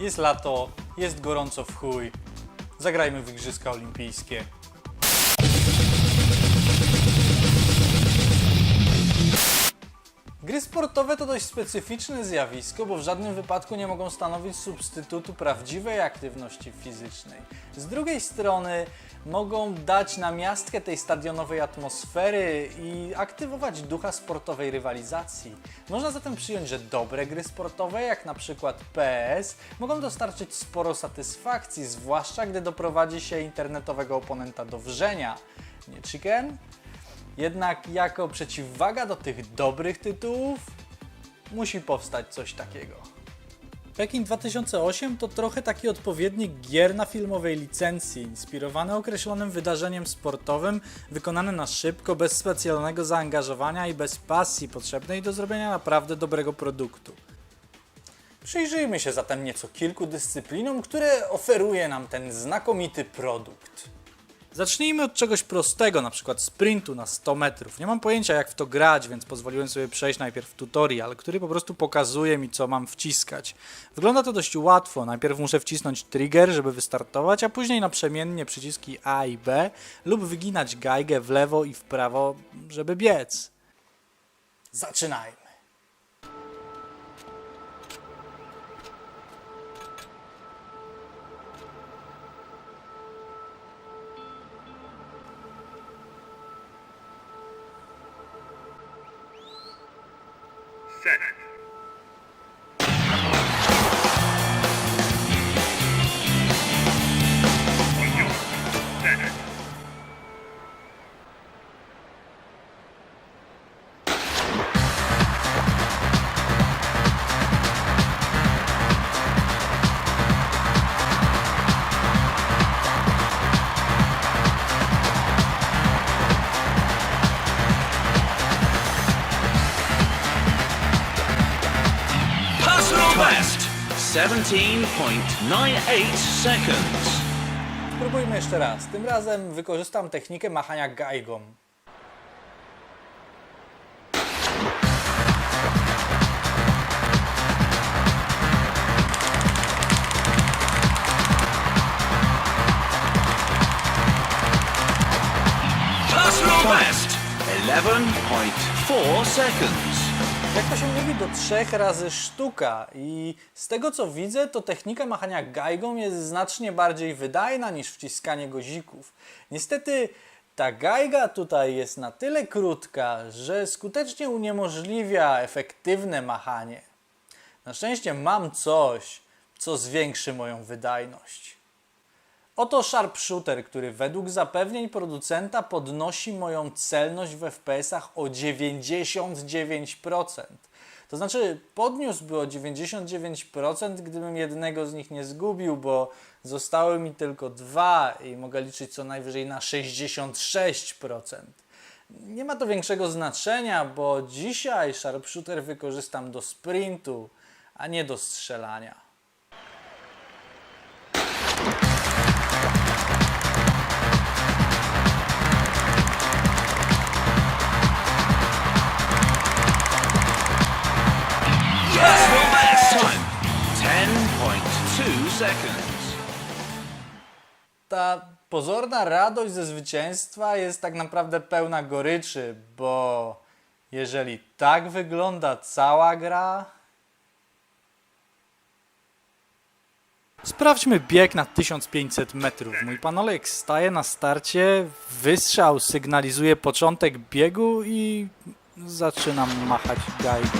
Jest lato, jest gorąco w chuj. Zagrajmy w Igrzyska Olimpijskie. Gry sportowe to dość specyficzne zjawisko, bo w żadnym wypadku nie mogą stanowić substytutu prawdziwej aktywności fizycznej. Z drugiej strony mogą dać namiastkę tej stadionowej atmosfery i aktywować ducha sportowej rywalizacji. Można zatem przyjąć, że dobre gry sportowe, jak na przykład PS, mogą dostarczyć sporo satysfakcji, zwłaszcza gdy doprowadzi się internetowego oponenta do wrzenia. Nie chicken? Jednak jako przeciwwaga do tych dobrych tytułów musi powstać coś takiego. Pekin 2008 to trochę taki odpowiednik gier na filmowej licencji, inspirowany określonym wydarzeniem sportowym, wykonane na szybko, bez specjalnego zaangażowania i bez pasji potrzebnej do zrobienia naprawdę dobrego produktu. Przyjrzyjmy się zatem nieco kilku dyscyplinom, które oferuje nam ten znakomity produkt. Zacznijmy od czegoś prostego, na przykład sprintu na 100 metrów. Nie mam pojęcia jak w to grać, więc pozwoliłem sobie przejść najpierw tutorial, który po prostu pokazuje mi co mam wciskać. Wygląda to dość łatwo. Najpierw muszę wcisnąć trigger, żeby wystartować, a później naprzemiennie przyciski A i B lub wyginać gajgę w lewo i w prawo, żeby biec. Zaczynajmy. Best 17.98 seconds. Spróbujmy jeszcze raz. Tym razem wykorzystam technikę machania gajgą. Personal best 11.4 seconds. Jak to się mówi, do trzech razy sztuka i z tego co widzę, to technika machania gajgą jest znacznie bardziej wydajna niż wciskanie guzików. Niestety ta gajga tutaj jest na tyle krótka, że skutecznie uniemożliwia efektywne machanie. Na szczęście mam coś, co zwiększy moją wydajność. Oto sharpshooter, który według zapewnień producenta podnosi moją celność w FPS-ach o 99%. To znaczy podniósłby o 99%, gdybym jednego z nich nie zgubił, bo zostały mi tylko dwa i mogę liczyć co najwyżej na 66%. Nie ma to większego znaczenia, bo dzisiaj sharpshooter wykorzystam do sprintu, a nie do strzelania. Seconds. ta pozorna radość ze zwycięstwa jest tak naprawdę pełna goryczy, bo jeżeli tak wygląda cała gra. Sprawdźmy bieg na 1500 metrów. Mój panolek staje na starcie, wystrzał sygnalizuje początek biegu i zaczynam machać gajdą.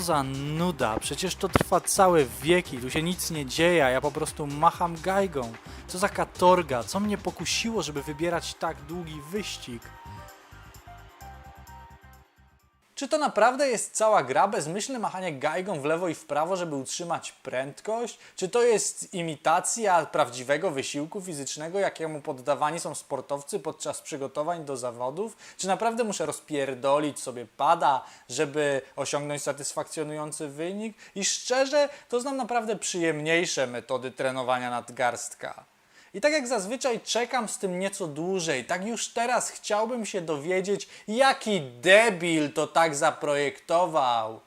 Co za nuda, przecież to trwa całe wieki, tu się nic nie dzieje, ja po prostu macham gajgą. Co za katorga, co mnie pokusiło, żeby wybierać tak długi wyścig? Czy to naprawdę jest cała gra, bezmyślne machanie gajgą w lewo i w prawo, żeby utrzymać prędkość? Czy to jest imitacja prawdziwego wysiłku fizycznego, jakiemu poddawani są sportowcy podczas przygotowań do zawodów? Czy naprawdę muszę rozpierdolić sobie pada, żeby osiągnąć satysfakcjonujący wynik? I szczerze, to znam naprawdę przyjemniejsze metody trenowania nadgarstka. I tak jak zazwyczaj czekam z tym nieco dłużej, tak już teraz chciałbym się dowiedzieć, jaki debil to tak zaprojektował.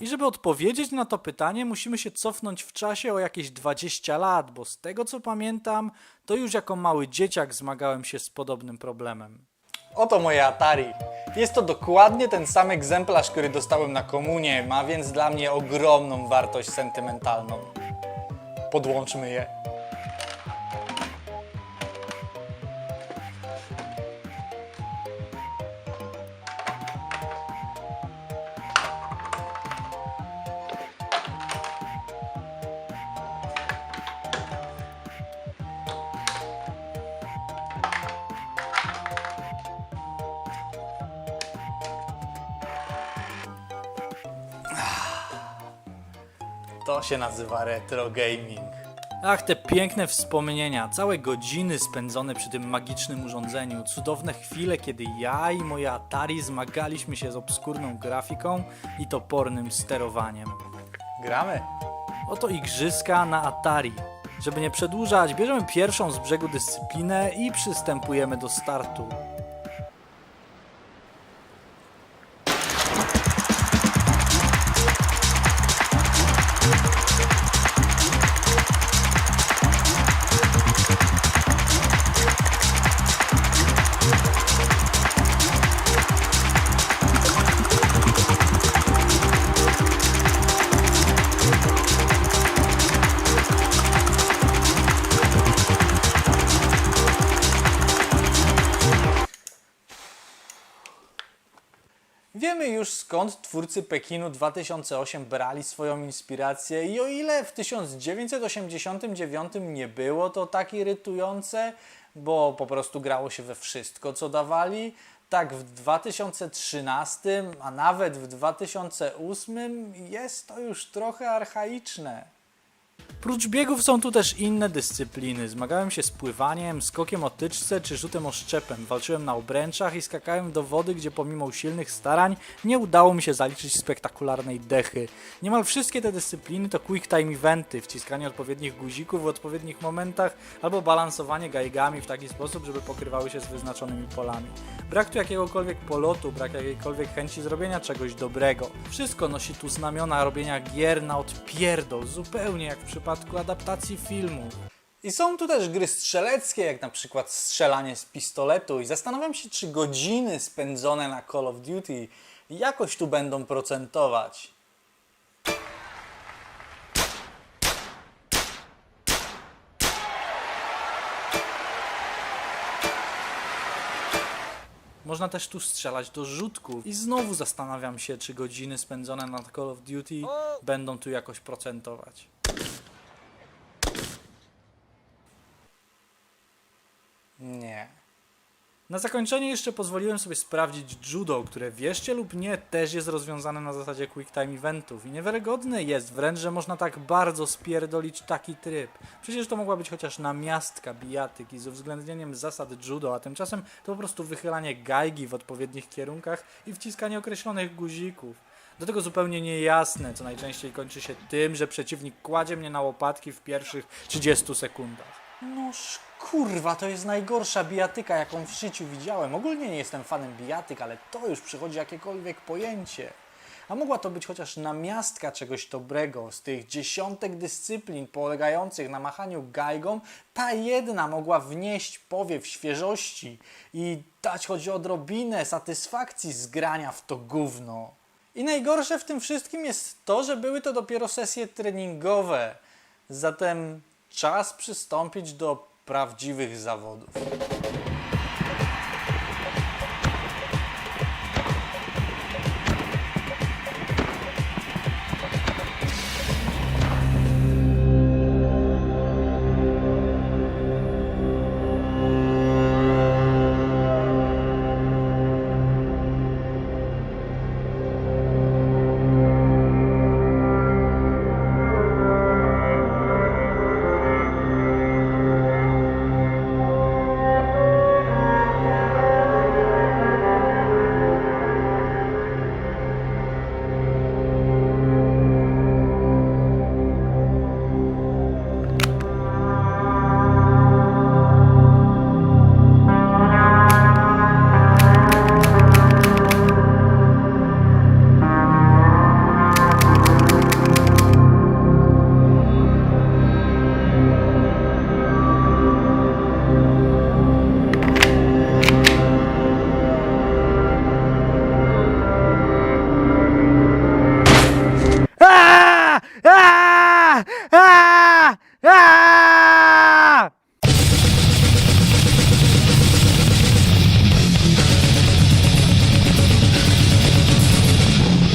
I żeby odpowiedzieć na to pytanie, musimy się cofnąć w czasie o jakieś 20 lat, bo z tego co pamiętam, to już jako mały dzieciak zmagałem się z podobnym problemem. Oto moje Atari. Jest to dokładnie ten sam egzemplarz, który dostałem na komunie, ma więc dla mnie ogromną wartość sentymentalną. Podłączmy je. To się nazywa retro gaming. Ach, te piękne wspomnienia, całe godziny spędzone przy tym magicznym urządzeniu, cudowne chwile, kiedy ja i moje Atari zmagaliśmy się z obskurną grafiką i topornym sterowaniem. Gramy. Oto igrzyska na Atari. Żeby nie przedłużać, bierzemy pierwszą z brzegu dyscyplinę i przystępujemy do startu. Wiemy już skąd twórcy Pekinu 2008 brali swoją inspirację i o ile w 1989 nie było to tak irytujące, bo po prostu grało się we wszystko co dawali, tak w 2013, a nawet w 2008 jest to już trochę archaiczne. Prócz biegów są tu też inne dyscypliny. Zmagałem się z pływaniem, skokiem o tyczce czy rzutem oszczepem. Walczyłem na obręczach i skakałem do wody, gdzie pomimo usilnych starań nie udało mi się zaliczyć spektakularnej dechy. Niemal wszystkie te dyscypliny to quick time eventy, wciskanie odpowiednich guzików w odpowiednich momentach albo balansowanie gajgami w taki sposób, żeby pokrywały się z wyznaczonymi polami. Brak tu jakiegokolwiek polotu, brak jakiejkolwiek chęci zrobienia czegoś dobrego. Wszystko nosi tu znamiona robienia gier na odpierdol, zupełnie jak w przypadku adaptacji filmu. I są tu też gry strzeleckie, jak na przykład strzelanie z pistoletu i zastanawiam się, czy godziny spędzone na Call of Duty jakoś tu będą procentować. Można też tu strzelać do rzutków. I znowu zastanawiam się, czy godziny spędzone na Call of Duty będą tu jakoś procentować. Nie. Na zakończenie jeszcze pozwoliłem sobie sprawdzić judo, które wierzcie lub nie, też jest rozwiązane na zasadzie quick time eventów i niewiarygodne jest wręcz, że można tak bardzo spierdolić taki tryb. Przecież to mogła być chociaż namiastka bijatyki z uwzględnieniem zasad judo, a tymczasem to po prostu wychylanie gajgi w odpowiednich kierunkach i wciskanie określonych guzików. Do tego zupełnie niejasne, co najczęściej kończy się tym, że przeciwnik kładzie mnie na łopatki w pierwszych 30 sekundach. Noż kurwa, to jest najgorsza bijatyka, jaką w życiu widziałem. Ogólnie nie jestem fanem bijatyk, ale to już przychodzi jakiekolwiek pojęcie. A mogła to być chociaż namiastka czegoś dobrego. Z tych dziesiątek dyscyplin polegających na machaniu gajgą, ta jedna mogła wnieść powiew świeżości i dać choć odrobinę satysfakcji z grania w to gówno. I najgorsze w tym wszystkim jest to, że były to dopiero sesje treningowe. Zatem czas przystąpić do prawdziwych zawodów.